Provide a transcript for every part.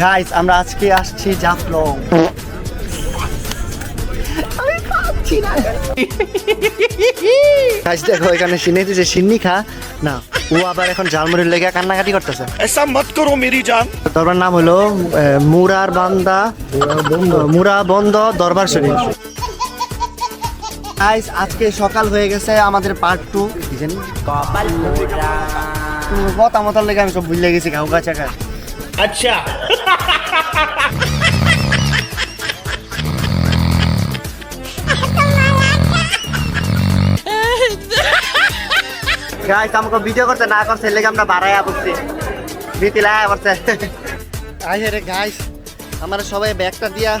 Guys আমরা আজকে আসছি জাফলং। সিন্নি খা। না আবার এখন কান্নাকাটি করতেছে। মুরা বন্ধ দরবার আজকে সকাল হয়ে গেছে আমাদের পার্ট টু কি জানি? লেগে আমি সব ভুলে গেছি আচ্ছা। গাইস আমাকে ভিডিও করতে না করছে লেগে আমরা বাড়াইয়া বসছি। ভীতি লাগা করছে আই রে গাইস আমার সবাই ব্যাগটা দিয়া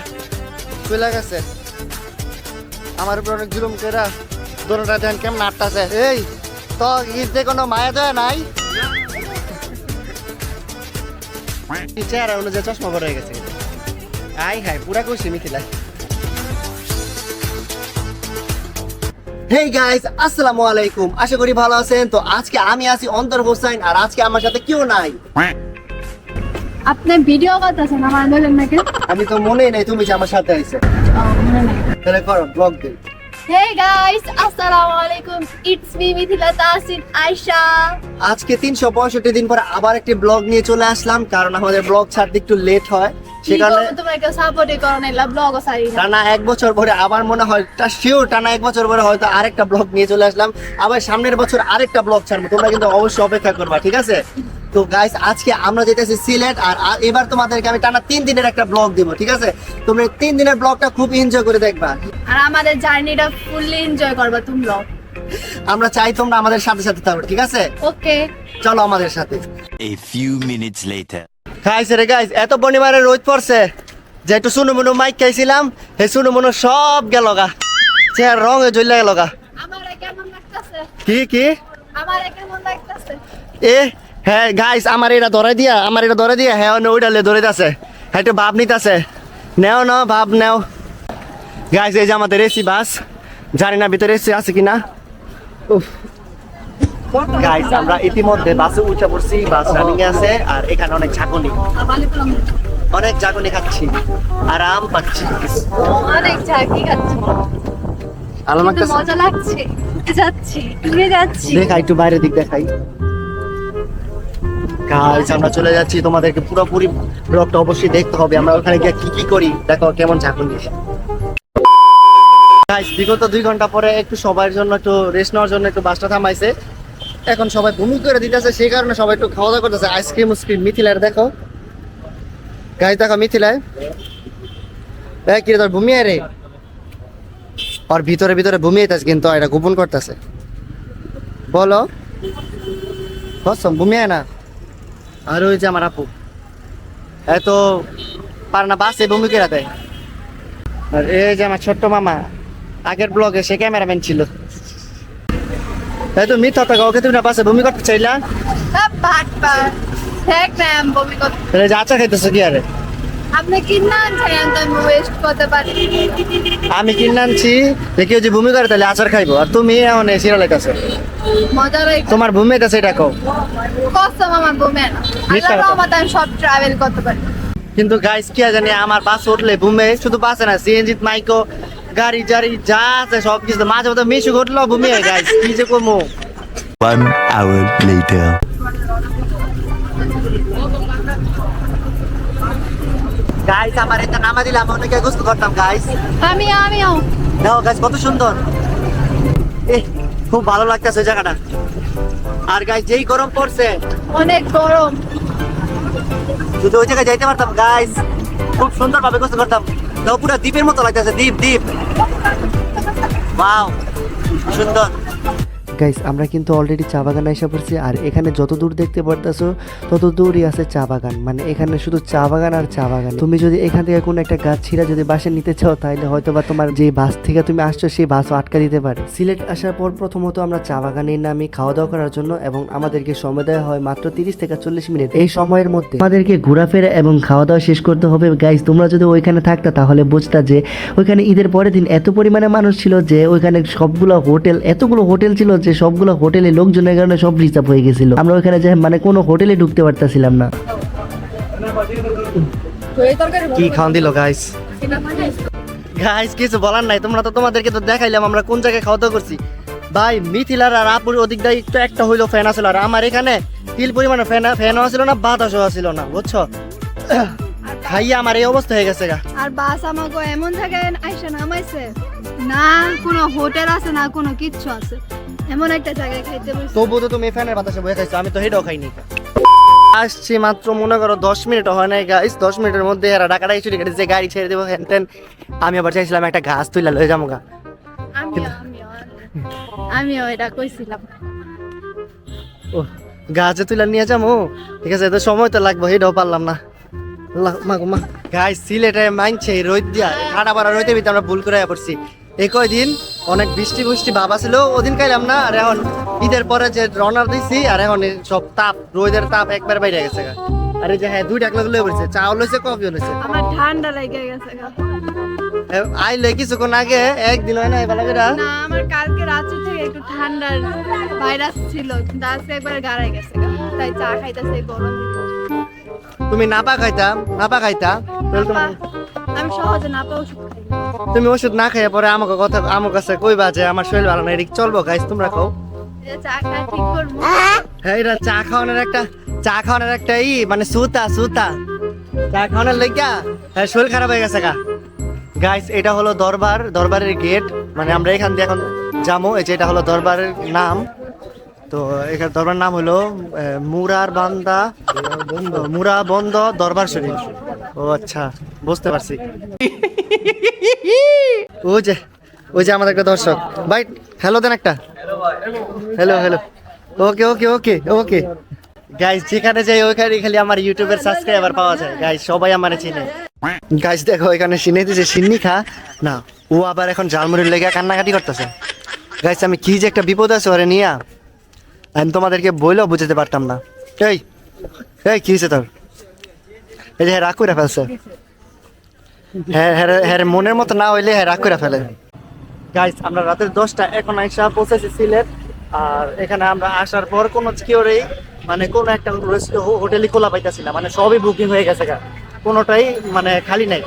চলে গেছে। আমার উপর অনেক জুলুম করে দোনোটা দেন কেমন আটটাছে। এই, তো ঈদে কোনো মায়া দয়া নাই? চেহারা অনুযায়ী চশমা বড় হয়ে গেছে। আই হাই পুরা কইছি মিথিলা। হেই গাইস আসসালামু আলাইকুম। আশা করি ভালো আছেন। তো আজকে আমি আছি অন্তর হোসাইন আর আজকে আমার সাথে কেউ নাই। আপনি ভিডিও করতেছেন আমার বলেন নাকি আমি তো মনেই নাই তুমি যে আমার সাথে আইছে। তাহলে করো ব্লগ দিন আলাইকুম আজকে তিনশো পঁয়ষট্টি দিন পর আবার একটি ব্লগ নিয়ে চলে আসলাম, কারণ আমাদের ব্লগ ছাড়তে একটু লেট হয়। টানা এক বছর পরে আবার মনে হয় শিওর টানা এক বছর পরে হয়তো আরেকটা ব্লগ নিয়ে চলে আসলাম। আবার সামনের বছর আরেকটা ব্লগ ছাড়বো তোমরা কিন্তু অবশ্যই অপেক্ষা করবা ঠিক আছে? তো গাইস আজকে আমরা যেতেছি সিলেট আর এবার তোমাদেরকে আমি টানা তিন দিনের একটা ব্লগ দিব ঠিক আছে? তোমরা এই তিন দিনের ব্লগটা খুব এনজয় করে দেখবা। আর আমাদের জার্নিটা ফুললি এনজয় করবা তুমি ব্লগ আমরা চাই তোমরা আমাদের সাথে সাথে থাকো ঠিক আছে? ওকে চলো আমাদের সাথে। A few minutes later. Guys রে গাইস এত বনিবারে রোদ পড়ছে। যে একটু সুনু মুনু মাইক খাইছিলাম হে সুনু মুনু সব গেল গা। চেহারা রঙে জ্বলে গেল গা। কি কি? এ হ্যাঁ গাইস আমার এটা ধরে দিয়া আমার এটা ধরে দিয়া হ্যাঁ না ওইটা ধরে দিতেছে হ্যাঁ একটু ভাব নিতেছে। নেও না ভাব নেও। গাইস এই যে আমাদের এসি বাস জানি না ভিতরে এসি আছে কিনা। উফ গাইস আমরা ইতিমধ্যে বাসে উঠে পড়ছি বাস রানিং আছে আর এখানে অনেক ঝাঁকুনি। অনেক ঝাঁকুনি খাচ্ছি আরাম পাচ্ছি। অনেক ঝাঁকি খাচ্ছি। আলাম কিন্তু মজা লাগছে। যাচ্ছি নিয়ে যাচ্ছি। দেখা একটু বাইরের দিক দেখাই। গাইস আমরা চলে যাচ্ছি তোমাদেরকে পুরোপুরি ব্লগটা অবশ্যই দেখতে হবে। আমরা ওখানে গিয়ে কি কি করি দেখো কেমন ঝাঁকুনি। গাইস বিগত দুই ঘণ্টা পরে একটু সবার জন্য একটু রেস্ট নেওয়ার জন্য একটু বাসটা থামাইছে। এখন সবাই ভূমি করে দিতেছে, সেই কারণে সবাই একটু খাওয়া দাওয়া করতেছে। আইসক্রিম উসক্রিম মিথিলার দেখো। গাইস, দেখো মিথিলায়। কি তোর ভূমি রে আর ভিতরে ভিতরে ভূমি আইতাছে, কিন্তু এটা গোপন করতেছে। বলো। কসম আয় না? আর ওই যে আমার আপু। এত পার না, বাসে ভূমি করে দেয়। আর এই যে আমার ছোট্ট মামা, আগের ব্লগে সে ক্যামেরাম্যান ছিল। এই তো মিথ্যা টাকা ওকে তুমি না বাসে ভূমি করতে চাইলা আচার খাইতেছো কি আরে? আমি ওয়েস্ট করতে পারি। আমি কিনে আনছি দেখি যে ভূমি করে তাহলে আচার খাইবো। আর তুমি এখন সিরা লাইতেছো মজা লাগে তোমার ভূমি আছে এটা কও। কসম আমার বমে না কথা। আমি সব ট্রাভেল করতে পারি। কিন্তু গাইস কি জানি আমার বাস উঠলে ভূমে শুধু বাসে না সিএনজি মাইকো গাড়ি জারি যা আছে সব কিছু। মাঝে মধ্যে মিশু ঘটলো ভূমি গাইস কি যে কমু? One hour later. গাইস আমার এটা নামা দিলে আমি অনেকে গোসল করতাম গাইস আমি আমিও দেখো গাইস কত সুন্দর। এহ খুব ভালো লাগতেছে ওই জায়গাটা। আর গাইস যেই গরম পড়ছে অনেক গরম। যদি ওই জায়গায় যাইতে পারতাম গাইস খুব সুন্দর ভাবে গোসল করতাম। তো পুরো দ্বীপের মতো লাগতেছে দ্বীপ দ্বীপ। বাও সুন্দর। গাইস আমরা কিন্তু অলরেডি চা বাগানে এসে পড়ছি, আর এখানে যত দূর দেখতে পারতেছো, তত দূরই আছে চা বাগান। মানে এখানে শুধু চা বাগান আর চা বাগান। তুমি যদি এখান থেকে কোনো একটা গাছ ছিঁড়া যদি বাসে নিতে চাও, তাহলে হয়তো বা তোমার যে বাস থেকে তুমি আসছো, সেই বাসও আটকা দিতে পারে। সিলেট আসার পর প্রথমত আমরা চা বাগানে নামি খাওয়া দাওয়া করার জন্য, এবং আমাদেরকে সময় দেওয়া হয় মাত্র তিরিশ থেকে চল্লিশ মিনিট। এই সময়ের মধ্যে আমাদেরকে ঘোরাফেরা এবং খাওয়া দাওয়া শেষ করতে হবে। গাইস তোমরা যদি ওইখানে থাকতা, তাহলে বুঝতা যে, ওইখানে ঈদের পরের দিন এত পরিমাণে মানুষ ছিল যে, ওইখানে সবগুলো হোটেল, এতগুলো হোটেল ছিল যে সবগুলো হোটেলে লোকজনের কারণে সব রিজার্ভ হয়ে গেছিল। আমরা ওইখানে যে মানে কোনো হোটেলে ঢুকতে পারতাছিলাম না। কি খাওয়ান দিল গাইস গাইস কিছু বলার নাই তোমরা তো তোমাদেরকে তো দেখাইলাম আমরা কোন জায়গায় খাওয়া দাওয়া করছি। ভাই মিথিলার আর আপুর ওদিক দিয়ে একটু একটা হইল ফ্যান আসলো আর আমার এখানে তিল পরিমাণে ফ্যান ফ্যানও আসলো না বাতাসও আসলো না বুঝছ? খাইয়ে আমার এই অবস্থা হয়ে গেছে গা। আর বাস আমাকে এমন জায়গায় আইসা নামাইছে না কোনো হোটেল আছে না কোনো কিচ্ছু আছে। এমন একটা জায়গায় খাইতে বসে। তবু তো তুমি ফ্যানের বাতাসে বয়ে খাইছো আমি তো হেটাও খাইনি। আসছি মাত্র মনে করো দশ মিনিট হয় নাই গাইস দশ মিনিটের মধ্যে এরা ডাকাটাই চুরি কেটেছে গাড়ি ছেড়ে দেবো হ্যান ত্যান আমি আবার চাইছিলাম একটা গাছ তুইলা লয়ে যাব গা। আমিও এটা কইছিলাম। ও গাছে তুইলা নিয়ে যাব? ঠিক আছে তো সময় তো লাগবে হেটাও পারলাম না। মা মা। গাইস সিলেটে মানছে রোদ দিয়া ঠাডা পাড়া রোদের ভিতরে আমরা ভুল করে পড়ছি। এই কয়দিন অনেক বৃষ্টি বৃষ্টি ভাব ছিল ওদিন খাইলাম না আর এখন ঈদের পরে যে রনার দিছি আর এখন সব তাপ রোদের তাপ একবার বাইরে গেছে। আর যে হ্যাঁ দুইটা একলা লয়ে পড়ছে চাও লইছে কফিও লইছে। আমার ঠান্ডা লেগে গেছে গা। এ, আইলে কিছুক্ষণ আগে একদিন হয় না বেড়া না আমার কালকে রাত্রি থেকে একটু ঠান্ডার ভাইরাস ছিল কিন্তু আজকে একবারে গাড়াই গেছে তাই চা খাইতেছে গরম তুমি নাপা খাইতা নাপা খাইতা? আমি সহজে না পাও ওষুধ তুমি ওষুধ না খাইয়া পরে আমাকে কথা আমার কাছে কইবা যে আমার শরীর ভালো না এদিক চলবো গাইস তোমরা খাও। হ্যাঁ এটা চা খাওয়ানোর একটা চা খাওয়ানোর একটা ই মানে সুতা সুতা। চা খাওয়ানোর লেগা হ্যাঁ শরীর খারাপ হয়ে গেছে গা। গাইস এটা হলো দরবার দরবারের গেট মানে আমরা এখান দিয়ে এখন যাব এই যে এটা হলো দরবারের নাম। তো এখানে দরবার নাম হলো মুরার বান্দা মুরা বন্ধ দরবার শরীফ। ও আচ্ছা বুঝতে পারছি। ও যে ওই যে আমাদের একটা দর্শক। ভাই হ্যালো দেন একটা। Hello hello okay okay okay okay guys যেখানে যাই, ওইখানে খালি আমার ইউটিউবের সাবস্ক্রাইবার পাওয়া যায়। গাইস সবাই আমার চিনে। গাইস দেখো, এখানে সিনে দিছে, সিন্নি খা। না, ও আবার এখন জালমুড়ির লেগে কান্নাকাটি করতেছে। গাইস আমি কি যে একটা বিপদ আছে, ওরে নিয়া। আমি তোমাদেরকে বইলেও বুঝতে পারতাম না। এই এই, কি হয়েছে তোর? এই যে হ্যাঁ রাগ করে ফেলছে। হ্যাঁ হ্যাঁ হ্যাঁ মনের মতো না হইলে হ্যাঁ রাগ করে ফেলে। গাইস আমরা রাতের দশটা, এখন আইসা পৌঁছেছি সিলেট। আর এখানে আমরা আসার পর কোনো কেউরেই মানে কোনো একটা হোটেলই খোলা পাইতেছি না। মানে সবই বুকিং হয়ে গেছে গা। কোনোটাই মানে খালি নাই।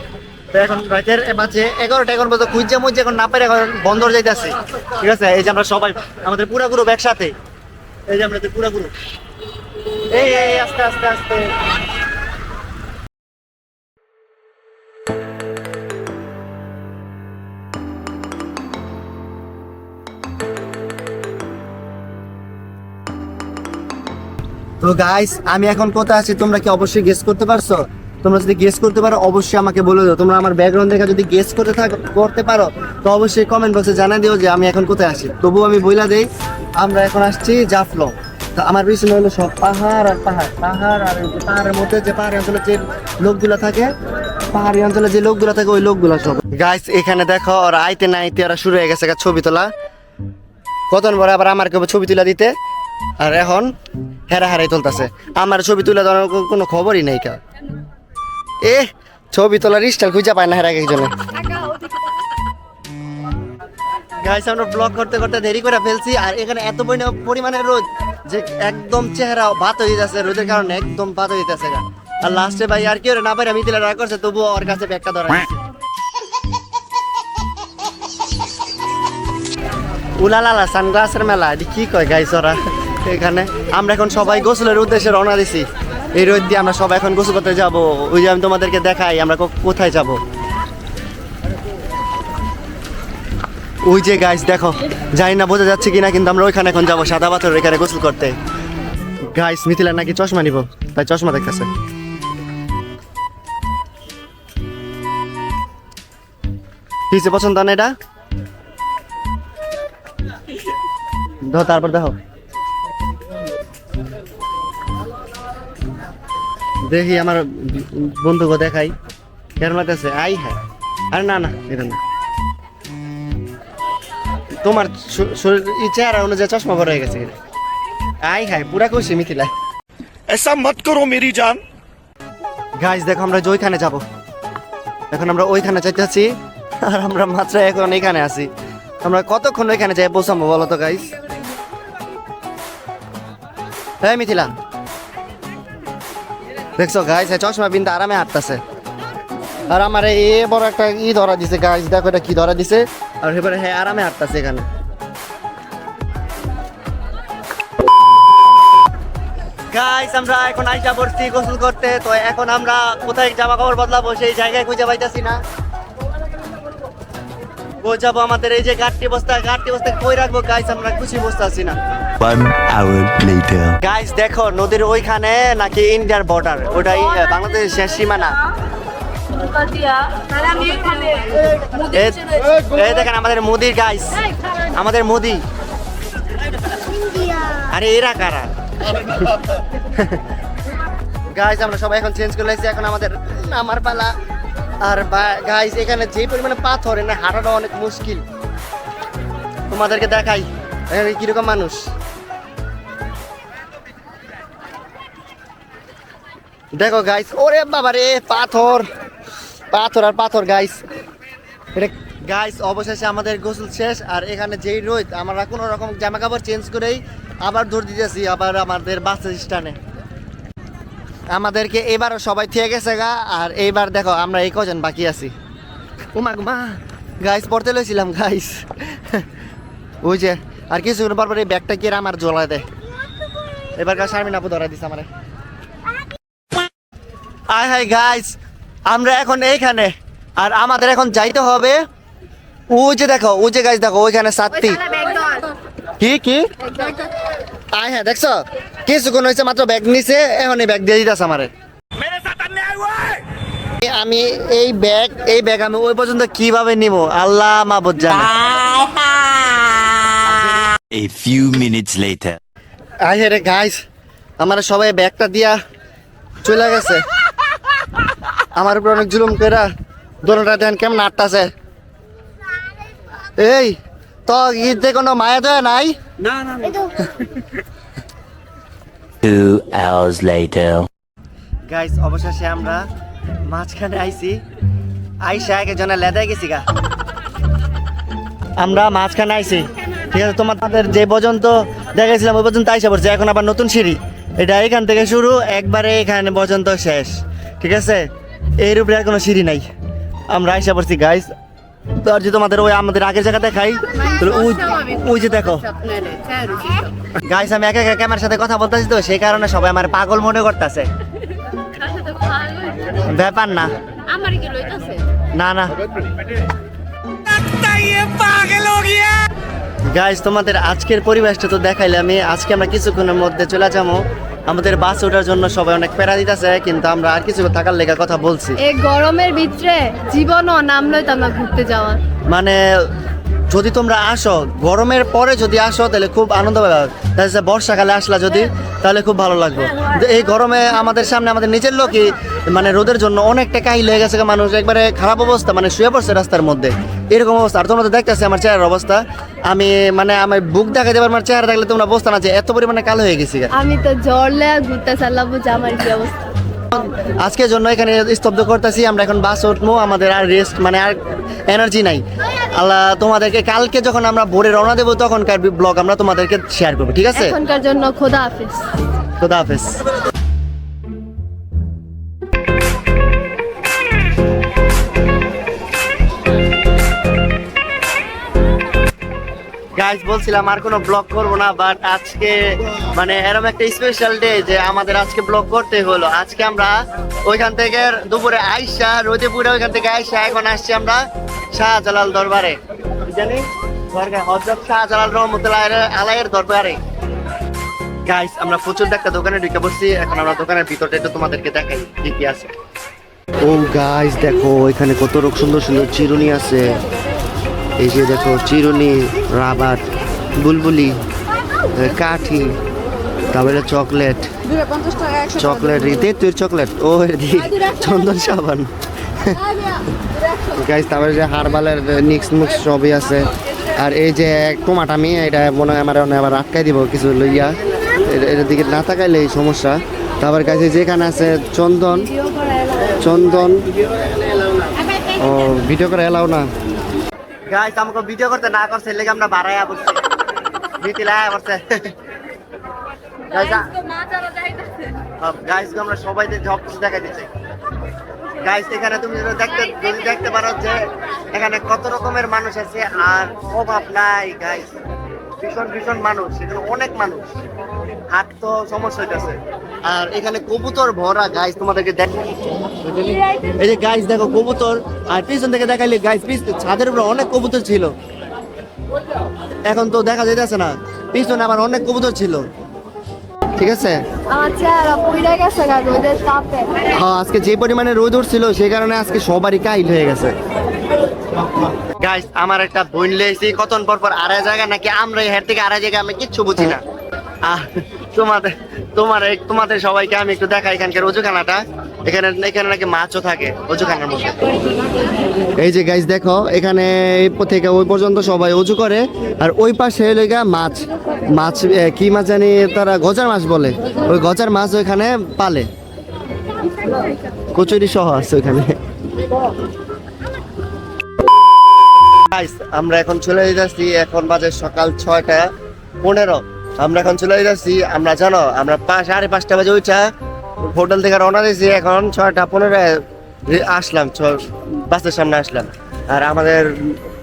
তো এখন রাতের বাজে এগারোটা, এখন পর্যন্ত খুঁজছে মুজছে এখন না পারে এখন বন্দর যাইতেছি। ঠিক আছে? এই যে আমরা সবাই, আমাদের পুরা গ্রুপ একসাথে। এই যে আমাদের পুরা এই এই আস্তে আস্তে আস্তে। তো গাইস আমি এখন কোথায় আছি তোমরা কি অবশ্যই গেস করতে পারছ? তোমরা যদি গেস করতে পারো, অবশ্যই আমাকে বলে দাও। তোমরা আমার ব্যাকগ্রাউন্ড দেখে যদি গেস করতে থাকো করতে পারো, তো অবশ্যই কমেন্ট বক্সে জানাই দিও যে আমি এখন কোথায় আছি। তবুও আমি বইলা দেই আমরা এখন আসছি জাফলং। তো আমার পিছনে হলো সব পাহাড় আর পাহাড় পাহাড় আর পাহাড়ের মধ্যে যে পাহাড়ি অঞ্চলে যে লোকগুলো থাকে, পাহাড়ি অঞ্চলে যে লোকগুলো থাকে, ওই লোকগুলো সব। গাইস এখানে দেখো, ওরা আইতে না আইতে ওরা শুরু হয়ে গেছে ছবি তোলা। কতন পরে আবার আমার কেউ ছবি তুলে দিতে? আর এখন হেরা হেরাই তুলতেছে। আমার ছবি তুলে দেওয়ার কোনো খবরই নেই কা। এ ছবি তোলার স্টাইল খুঁজে পায় না হেরা একজনে। গাইস আমরা ব্লগ করতে করতে দেরি করে ফেলছি আর এখানে এত পরিমাণ- রোদ যে একদম চেহারা ভাত হয়ে যাচ্ছে, রোদের কারণে একদম ভাত হয়ে যাচ্ছে আর লাস্টে ভাই আর কি না পারে মিথিলা রাগ করছে, তবুও ওর কাছে ব্যাগটা ধরা। উলালালা, সানগ্লাসের মেলা, এটি কি কয় গাইস ওরা এখানে? আমরা এখন সবাই গোসলের উদ্দেশ্যে রওনা দিছি। এই রোদ দিয়ে আমরা সবাই এখন গোসল করতে যাব। ওই যে আমি তোমাদেরকে দেখাই, আমরা কোথায় যাব? ওই যে গাইস দেখো, জানি না বোঝা যাচ্ছে কিনা, কিন্তু আমরা ওইখানে এখন যাব, সাদা পাথর এখানে গোসল করতে। গাইস মিথিলা নাকি চশমা নিব? তাই চশমা দেখতেছে। পছন্দ না এটা? দেখো তারপর দেখো। দেখি আমার বন্ধুকে দেখাই। কেমন লাগতেছে? আই হ্যাঁ। আরে না না, এটা না। তোমার চেহারা অনুযায়ী চশমা ভরে গেছে আই হাই পুরা খুশি মিথিলা। এসা মত করো মেরি জান। গাইজ দেখো আমরা ওইখানে যাব। এখন আমরা ওইখানে যাইতেছি আর আমরা মাত্র এখন এখানে আছি। আমরা কতক্ষণ ওইখানে যাই পৌঁছাবো বলো তো গাইজ হ্যাঁ মিথিলা। দেখছ গাইজ চশমা বিন্দু আরামে হাঁটতেছে। আর আমার এ বড় একটা ই ধরা দিছে গাইজ দেখো এটা কি ধরা দিছে। আর এবারে হ্যাঁ আরামে হাঁটতাছে এখানে। গাইস আমরা এখন আইসা পড়ছি গোসল করতে। তো এখন আমরা কোথায় জামা কাপড় বদলাবো সেই জায়গায় খুঁজে পাইতাছি না। বোঝাবো আমাদের এই যে গাড়টি বস্তা গাড়টি বস্তা কই রাখব? গাইস আমরা খুশি বসতে আছি না। গাইস দেখো নদীর ওইখানে নাকি ইন্ডিয়ার বর্ডার ওটাই বাংলাদেশের শেষ সীমানা। এই দেখেন আমাদের মোদির গাইস আমাদের মোদি। আরে এরা কারা? গাইস আমরা সবাই এখন চেঞ্জ করে এসেছি এখন আমাদের নামার পালা। আর গাইস এখানে যে পরিমাণে পাথর এখানে হাঁটাটা অনেক মুশকিল। তোমাদেরকে দেখাই এখানে কীরকম মানুষ। দেখো গাইস ওরে বাবা রে পাথর। পাথর আর পাথর গাইস গাইস অবশেষে আমাদের গোসল শেষ। আর এখানে যেই রোদ আমরা কোনো রকম জামা কাপড় চেঞ্জ করেই আবার দৌড় দিতেছি, আবার আমাদের বাস স্ট্যান্ডে। আমাদেরকে এবারও সবাই থেকে গেছে গা। আর এইবার দেখো, আমরা এই কজন বাকি আছি। উমা মা গাইস পড়তে লইছিলাম গাইস ওই যে, আর কিছুক্ষণ পর এই ব্যাগটা কি আমার জ্বলা দেয়। এবার গা শারমিন আপু ধরা দিছে আমারে। আয় হাই গাইস আমরা এখন এইখানে আর আমাদের এখন যাইতে হবে ওই যে দেখো ওই যে গাইস দেখো ওইখানে সাতটি। কি কি? আয় হ্যাঁ দেখছ? কিছুক্ষণ হয়েছে মাত্র ব্যাগ নিছে এখন এই ব্যাগ দিয়ে দিতেছে আমারে। আমি এই ব্যাগ এই ব্যাগ আমি ওই পর্যন্ত কীভাবে নিব? আল্লাহ মাবুদ জানে। A few minutes later. রে গাইস আমার সবাই ব্যাগটা দিয়া চলে গেছে। আমার উপর অনেক জুলুম কইরা দোনোটা দেন কেমন আটটাছে এই তো ঈদে কোনো মায়া দয়া নাই? Two hours later. গাইস অবশেষে আমরা মাঝখানে আইছি। আইসা একে জনে লেদাই গেছি গা। আমরা মাঝখানে আইছি। ঠিক আছে তোমাদের যে পর্যন্ত দেখেছিলাম ওই পর্যন্ত আইসা পড়ছে। এখন আবার নতুন সিঁড়ি। এটা এখান থেকে শুরু একবারে এখানে পর্যন্ত শেষ। ঠিক আছে? এর উপরে আর কোনো সিঁড়ি নাই। আমরা আইসা পড়ছি গাইস তো আর যদি তোমাদের ওই আমাদের আগের জায়গা দেখাই তাহলে ওই ওই যে দেখো। গাইস আমি একা একা ক্যামেরার সাথে কথা বলতেছি তো, সেই কারণে সবাই আমার পাগল মনে করতেছে। ব্যাপার না। না না। গাইস তোমাদের আজকের পরিবেশটা তো দেখাইলে আমি। আজকে আমরা কিছুক্ষণের মধ্যে চলে যাব। আমাদের বাস ওঠার জন্য সবাই অনেক প্যারা দিতেছে কিন্তু আমরা আর কিছু থাকার লেগে কথা বলছি। এই গরমের ভিতরে জীবনও নাম লইতাম না ঘুরতে যাওয়ার। মানে যদি তোমরা আসো গরমের পরে যদি আসো তাহলে খুব আনন্দ পাবে। তাহলে বর্ষাকালে আসলা যদি তাহলে খুব ভালো লাগবে। এই গরমে আমাদের সামনে আমাদের নিজের লোকই মানে রোদের জন্য অনেকটা কাহিল হয়ে গেছে মানুষ। একবারে খারাপ অবস্থা মানে শুয়ে পড়ছে রাস্তার মধ্যে। এরকম অবস্থা। আর তোমরা তো দেখতেছি আমার চেহারার অবস্থা। আমি মানে আমার বুক দেখা দেবার আমার চেহারা দেখলে তোমরা অবস্থা না যে এত পরিমাণে কালো হয়ে গেছি আমি তো আর ঘুরতে বুঝে আমার কি অবস্থা। আজকের জন্য এখানে স্তব্ধ করতেছি আমরা এখন বাস উঠবো আমাদের আর রেস্ট মানে আর এনার্জি নাই। আল্লাহ তোমাদেরকে কালকে যখন আমরা ভোরে রওনা দেবো তখনকার ব্লগ আমরা তোমাদেরকে শেয়ার করব ঠিক আছে? এখনকার জন্য খোদা হাফিজ। খুদা হাফেজ। গাইস বলছিলাম আর কোনো ব্লগ করব না বাট আজকে মানে এরকম একটা স্পেশাল ডে যে আমাদের আজকে ব্লগ করতে হলো। আজকে আমরা ওইখান থেকে দুপুরে আইসা, রোদে পুরে ওইখান থেকে আইসা, এখন আসছি আমরা শাহজালাল দরবারে। জানি হজরত শাহজালাল রহমতুল্লাহ আলাইয়ের দরবারে। গাইস আমরা প্রচুর একটা দোকানে ঢুকে বসছি এখন আমরা দোকানের ভিতরটা একটু তোমাদেরকে দেখাই কি কি আছে। ও গাইস দেখো, এখানে কত সুন্দর সুন্দর চিরুনি আছে। এই যে দেখো চিরুনি, রাবার, বুলবুলি কাঠি, তারপরে চকলেট। চকলেট তেতুর চকলেট। ও দি, চন্দন সাবান। গাইস তারপরে যে হারবালের নিক্স মুক্স সবই আছে। আর এই যে টোমাটামি এটা মনে হয় আমার আবার আটকাই দিব কিছু লইয়া। এটার দিকে না তাকাইলে এই সমস্যা। তারপর কাছে যেখানে আছে চন্দন চন্দন, ও ভিডিও করে এলাও না। গাইস আমাকে ভিডিও করতে না করছে লেগে আমরা বাড়াইয়া পড়ছি ভীতি লাগা পড়ছে গাইস আমরা সবাই সব কিছু দেখাই দিচ্ছি। গাইস এখানে তুমি দেখতে যদি দেখতে পারো যে এখানে কত রকমের মানুষ আছে আর অভাব নাই গাইস ভীষণ ভীষণ মানুষ এখানে অনেক মানুষ। হাট তো সমস্যা হইতেছে। আর এখানে কবুতর ভরা গাইস তোমাদেরকে দেখ এই যে গাইস দেখো কবুতর আর পিছন থেকে দেখাইলে গাইস পিছ ছাদের উপরে অনেক কবুতর ছিল। এখন তো দেখা যাইতেছে না পিছনে আবার অনেক কবুতর ছিল। ঠিক আছে? হ্যাঁ আজকে যে পরিমাণে রোদ উঠছিল সেই কারণে আজকে সবারই কাইল হয়ে গেছে। গাইস আমার একটা বোন লেছি কতন পর পর আড়াই জায়গা নাকি আমরা হের থেকে আড়াই জায়গা আমি কিচ্ছু বুঝি না। তোমাদের তোমার তোমাদের সবাইকে আমি একটু দেখাই এখানকার অজুখানাটা। এখানে এখানে নাকি মাছও থাকে অজুখানার মধ্যে। এই যে গাইস দেখো এখানে থেকে ওই পর্যন্ত সবাই অজু করে আর ওই পাশে হলো গিয়া মাছ মাছ কি মাছ জানি তারা গজার মাছ বলে। ওই গজার মাছ ওইখানে পালে। কচুরি সহ আছে ওখানে আমরা এখন চলে যাচ্ছি এখন বাজে সকাল ছয়টা পনেরো। আমরা এখন চলে যাচ্ছি, আমরা জানো, আমরা পাঁচ সাড়ে পাঁচটা বাজে ওইটা হোটেল থেকে রওনা দিয়েছি, এখন ছয়টা পনেরো আসলাম বাসের সামনে আসলাম। আর আমাদের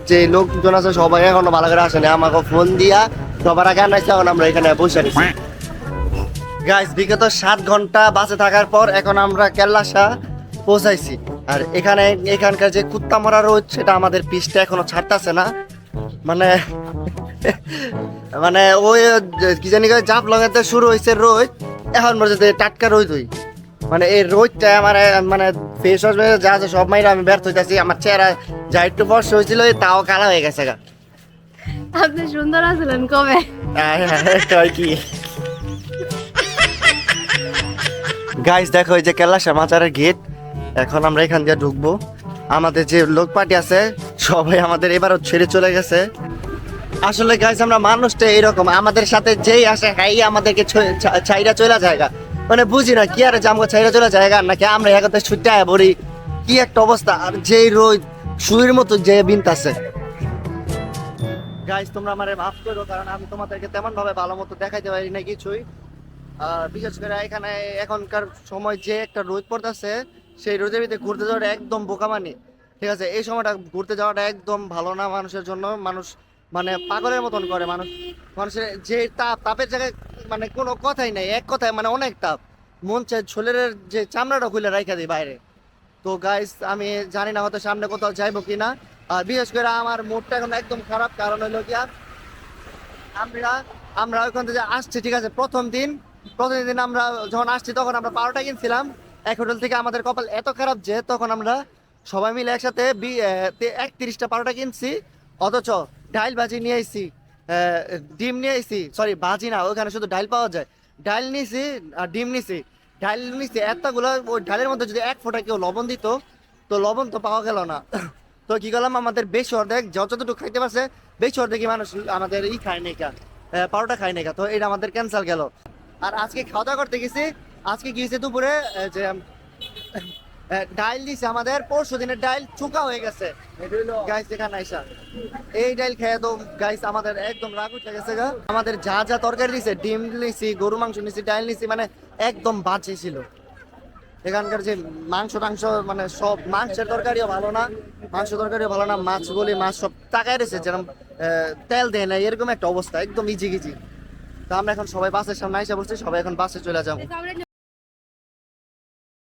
যে লোকজন আছে সবাই এখনও ভালো করে আসেনি, আমাকে ফোন দিয়া সবার আগে আনাইছে, এখন আমরা এখানে বসে আছি। গাইস বিগত সাত ঘণ্টা বাসে থাকার পর এখন আমরা কেল্লাসা পৌঁছাইছি। আর এখানে, এখানকার যে কুত্তা মরা রোদ সেটা আমাদের পিসটা এখনও ছাড়তাছে না। মানে মানে ওই কি জানি জাপ লাগাতে শুরু হয়েছে রোদ এখন পর্যন্ত টাটকা রোদ হই। মানে এই রোদটা আমার মানে ফেস ওয়াশ যা আছে সব মাইরা আমি ব্যর্থ হইতাছি আমার চেহারা যা একটু বর্ষ হয়েছিল তাও কালা হয়ে গেছে গা। আপনি সুন্দর আছিলেন কবে? কি? গাইস দেখো এই যে কেলাসা মাচারের গেট এখন আমরা এখান দিয়ে ঢুকবো। আমাদের যে লোক পার্টি আছে সবাই আমাদের এবারও ছেড়ে চলে গেছে। আসলে গাইস আমরা মানুষটা এরকম আমাদের সাথে যেই আসে হাই আমাদেরকে ছ- ছা- ছাইরা চলে জায়গা মানে বুঝি না, কি আর জামগো ছাইরা চলে জায়গা নাকি আমরা একাতে ছুটে পড়ি? কি একটা অবস্থা। আর যেই রোদ, সুইর মতো যে বিনতাছে গাইস তোমরা আমারে মাফ করো, কারণ আমি তোমাদেরকে তেমন ভাবে ভালো মতো দেখাইতে পারি না কিছুই। আর বিশেষ করে এখানে এখনকার সময় যে একটা রোদ পড়তেছে, সেই রোদের ভিতরে ঘুরতে যাওয়াটা একদম বোকামানি। ঠিক আছে, এই সময়টা ঘুরতে যাওয়াটা একদম ভালো না মানুষের জন্য। মানুষ মানে পাগলের মতন করে মানুষ। মানুষের যে তাপ, তাপের জায়গায় মানে কোনো কথাই নাই, এক কথায় মানে অনেক তাপ। মন চায় শরীরের যে চামড়াটা খুলে রাখা দিই বাইরে। তো গাইস আমি জানি না হয়তো সামনে কোথাও যাইবো কিনা। আর বিশেষ করে আমার মুডটা এখন একদম খারাপ, কারণ হলো কি আমরা আমরা ওইখান থেকে আসছি, ঠিক আছে? প্রথম দিন প্রথম দিন আমরা যখন আসছি, তখন আমরা বারোটা কিনছিলাম। এক হোটেল থেকে আমাদের কপাল এত খারাপ যে তখন আমরা সবাই মিলে একসাথে একত্রিশটা বারোটা কিনছি। অথচ ডাইল ভাজি নিয়ে আহ, ডিম নিয়ে আইছি সরি ভাজি না ওখানে শুধু ডাইল পাওয়া যায়। ডাইল নিয়েছি আর ডিম নিছি। ডাইল নিছি এতগুলো ওই ডালের মধ্যে যদি এক ফোঁটা কেউ লবণ দিত তো লবণ তো পাওয়া গেল না। তো কি করলাম আমাদের বেশি অর্ধেক যতটুকু খাইতে পারছে বেশি অর্ধেকই মানুষ আমাদের ই খায় নাই কা পারোটা খায় নাই কা তো এটা আমাদের ক্যান্সেল গেল। আর আজকে খাওয়া দাওয়া করতে গেছি আজকে গিয়েছে দুপুরে যে ডাইল দিছে আমাদের। পরশু দিনের ডাইল চুকা হয়ে গেছে। গাইস আইসা। এই ডাইল খেয়ে তো গাইস আমাদের একদম রাগ উঠে গেছে গা। আমাদের যা যা তরকারি দিছে, ডিম নিছি, গরু মাংস নিছি, ডাইল নিছি মানে একদম বাজে ছিল। এখানকার যে মাংস টাংস মানে সব মাংসের তরকারিও ভালো না, মাংস তরকারিও ভালো না, মাছ বলি মাছ সব টাকায় রয়েছে, যেরকম তেল দেয় না এরকম একটা অবস্থা, একদম ইজি গিজি। তো আমরা এখন সবাই বাসের সামনে এসে বসছি, সবাই এখন বাসে চলে যাব।